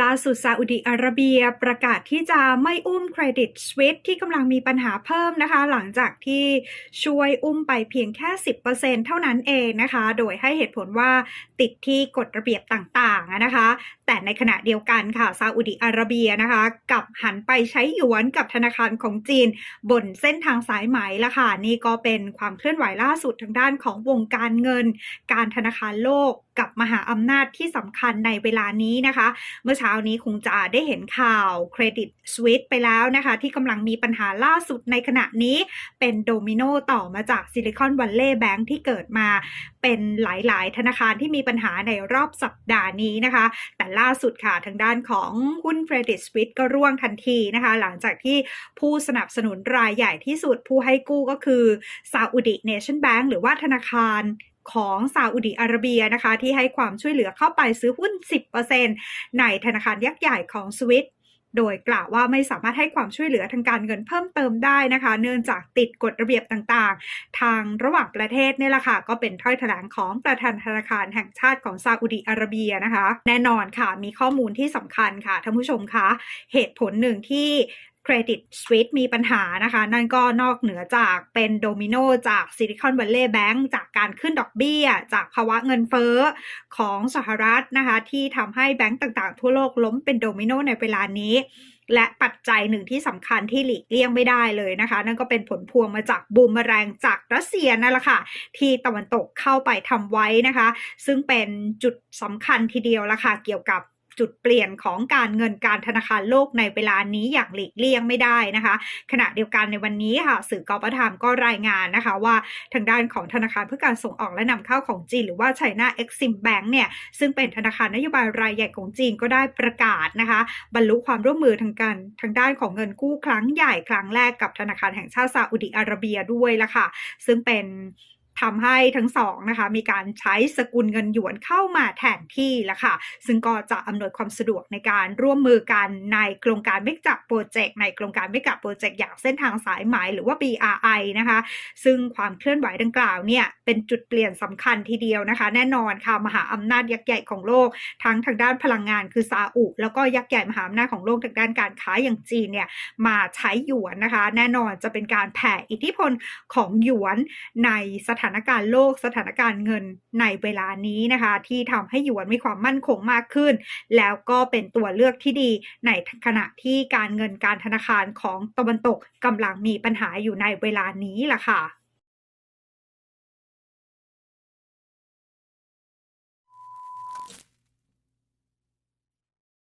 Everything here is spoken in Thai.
ล่าสุดซาอุดิอาระเบียประกาศที่จะไม่อุ้มเครดิตสวิตที่กำลังมีปัญหาเพิ่มนะคะ หลังจากที่ช่วยอุ้มไปเพียงแค่ 10%เท่านั้นเองนะคะ โดยให้เหตุผลว่าติดที่กฎระเบียบต่างๆนะคะ แต่ในขณะเดียวกันค่ะซาอุดิอาระเบียนะคะกับหันไปใช้หยวนกับธนาคารของจีน บนเส้นทางสายไหมละค่ะนี่ก็เป็นความเคลื่อนไหวล่าสุดทางด้านของวงการเงิน การธนาคารโลก กับมหาอำนาจที่สำคัญในเวลานี้นะคะ เมื่อเช้านี้คงจะได้เห็นข่าวเครดิตสวิตไปแล้วนะคะ ที่กำลังมีปัญหาล่าสุดในขณะนี้เป็นโดมิโนต่อมาจากซิลิคอนวัลเลย์แบงค์ที่เกิดมาเป็นหลาย ๆ ธนาคารที่มีปัญหาในรอบสัปดาห์นี้นะคะ แต่ล่าสุดค่ะทางด้านของหุ้นเครดิตสวิตก็ร่วงทันทีนะคะ หลังจากที่ผู้สนับสนุนรายใหญ่ที่สุดผู้ให้กู้ก็คือซาอุดิเนชั่นแบงก์หรือว่าธนาคาร ของซาอุดิอาระเบียนะคะ ที่ให้ความช่วยเหลือเข้าไปซื้อหุ้น 10%ในธนาคารยักษ์ใหญ่ของสวิตโดยกล่าวว่าไม่สามารถให้ความช่วยเหลือทางการเงินเพิ่มเติมได้นะคะ เนื่องจากติดกฎระเบียบต่างๆ ทางระหว่างประเทศเนี่ยแหละค่ะ ก็เป็นถ้อยแถลงของประธานธนาคารแห่งชาติของซาอุดิอาระเบียนะคะ แน่นอนค่ะ มีข้อมูลที่สำคัญค่ะท่านผู้ชมคะ เหตุผลหนึ่งที่เครดิตสวิตมีปัญหานะคะ นั่นก็นอกเหนือจากเป็นโดมิโนจากซิลิคอนวัลเลย์แบงก์จากการขึ้นดอกเบี้ย จากภาวะเงินเฟ้อของสหรัฐนะคะ ที่ทำให้แบงก์ต่างๆ ทั่วโลกล้มเป็นโดมิโนในเวลานี้ และปัจจัยหนึ่งที่สำคัญที่หลีกเลี่ยงไม่ได้เลยนะคะ นั่นก็เป็นผลพวงมาจากบูมเมอแรงจากรัสเซียนั่นแหละค่ะ ที่ตะวันตกเข้าไปทำไว้นะคะ ซึ่งเป็นจุดสำคัญทีเดียวละค่ะเกี่ยวกับ จุดเปลี่ยนของการเงินการธนาคารโลกในเวลานี้อย่างหลีกเลี่ยงไม่ได้นะคะ ขณะเดียวกันในวันนี้ค่ะสื่อกอปทามก็รายงานนะคะว่าทางด้านของธนาคารเพื่อการส่งออกและนำเข้าของจีน หรือว่า China Exim Bank เนี่ยซึ่งเป็นธนาคารนโยบายรายใหญ่ของจีนก็ได้ประกาศนะคะ บรรลุความร่วมมือทางการทางด้านของเงินกู้ครั้งใหญ่ครั้งแรกกับธนาคารแห่งชาติซาอุดิอาระเบียด้วยละค่ะ ซึ่งเป็น ทำให้ทั้งสองนะคะมีการใช้สกุลเงินหยวนเข้ามาแทนที่ละค่ะ ซึ่งก็จะอำนวยความสะดวกในการร่วมมือกันในโครงการไม่จับโปรเจกต์ในโครงการไม่กับโปรเจกต์อย่างเส้นทางสายไหมหรือว่า BRI นะคะ ซึ่งความเคลื่อนไหวดังกล่าวเนี่ยเป็นจุดเปลี่ยนสำคัญทีเดียวนะคะ แน่นอนค่ะมหาอำนาจยักษ์ใหญ่ของโลก ทั้งทางด้านพลังงานคือซาอุแล้วก็ยักษ์ใหญ่มหาอำนาจของโลกทางด้านการค้าอย่างจีนเนี่ยมาใช้หยวนนะคะ แน่นอนจะเป็นการแผ่อิทธิพลของหยวนในสถานานการณ์โลกสถานการณ์เงินในเวลานี้นะคะ ที่ทำให้หยวนมีความมั่นคงมากขึ้น แล้วก็เป็นตัวเลือกที่ดีในขณะที่การเงินการธนาคารของตะวันตกกำลังมีปัญหาอยู่ในเวลานี้ล่ะค่ะ